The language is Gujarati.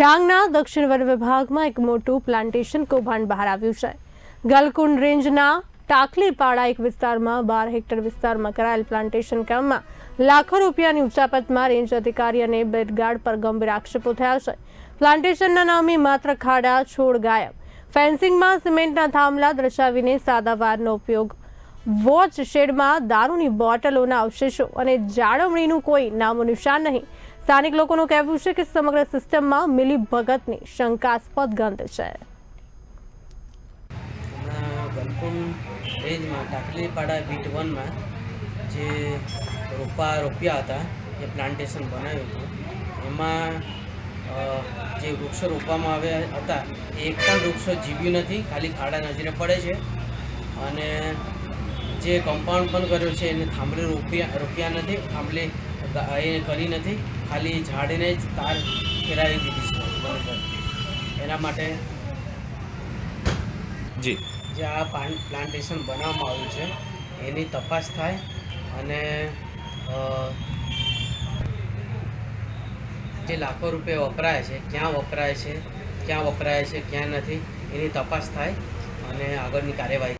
ડાંગના દક્ષિણ વન વિભાગમાં એક મોટું પ્લાન્ટેશન કૌભાંડ બહાર આવ્યું છે. ગલકુંડ રેન્જના ટાકલીપાડા એક વિસ્તારમાં બાર હેક્ટર વિસ્તારમાં કરાયેલ પ્લાન્ટેશન કામમાં લાખો રૂપિયાની ઉચાપતમાં રેન્જ અધિકારી અને બેડગાર્ડ પર ગંભીર આક્ષેપો થયા છે. પ્લાન્ટેશનના નામે માત્ર ખાડા, છોડ ગાયબ. ફેન્સિંગમાં સિમેન્ટના થાંભલા દર્શાવીને સાદા વારનો ઉપયોગ. વોચ શેડમાં દારૂની બોટલોના અવશેષો અને જાળવણીનું કોઈ નામો નિશાન નહીં. સ્થાનિક લોકોનું કહેવું છે કે સમગ્ર સિસ્ટમમાં મિલી ભગતની શંકાસ્પદ ગંધ છે. ગલકુંડ રેન્જમાં, ટાકલીપાડા બીટ જે રોપા રોપ્યા હતા, એ પ્લાન્ટેશન બનાવ્યું હતું. એમાં જે વૃક્ષો રોપવામાં આવ્યા હતા, એ એક પણ વૃક્ષો જીવ્યું નથી, ખાલી ખાડા નજરે પડે છે. અને જે કમ્પાઉન્ડ પણ કર્યું છે એને થાંભલે રોપ્યા રોપ્યા નથી થાંભલી એ કરી નથી ખાલી ઝાડીને જ તાર ફેરાવી દીધી છે. એના માટે જી. જે આ પ્લાન્ટેશન બનાવવામાં આવ્યું છે એની તપાસ થાય અને જે લાખો રૂપિયા વપરાય છે ક્યાં વપરાય છે ક્યાં વપરાય છે ક્યાં નથી એની તપાસ થાય અને આગળની કાર્યવાહી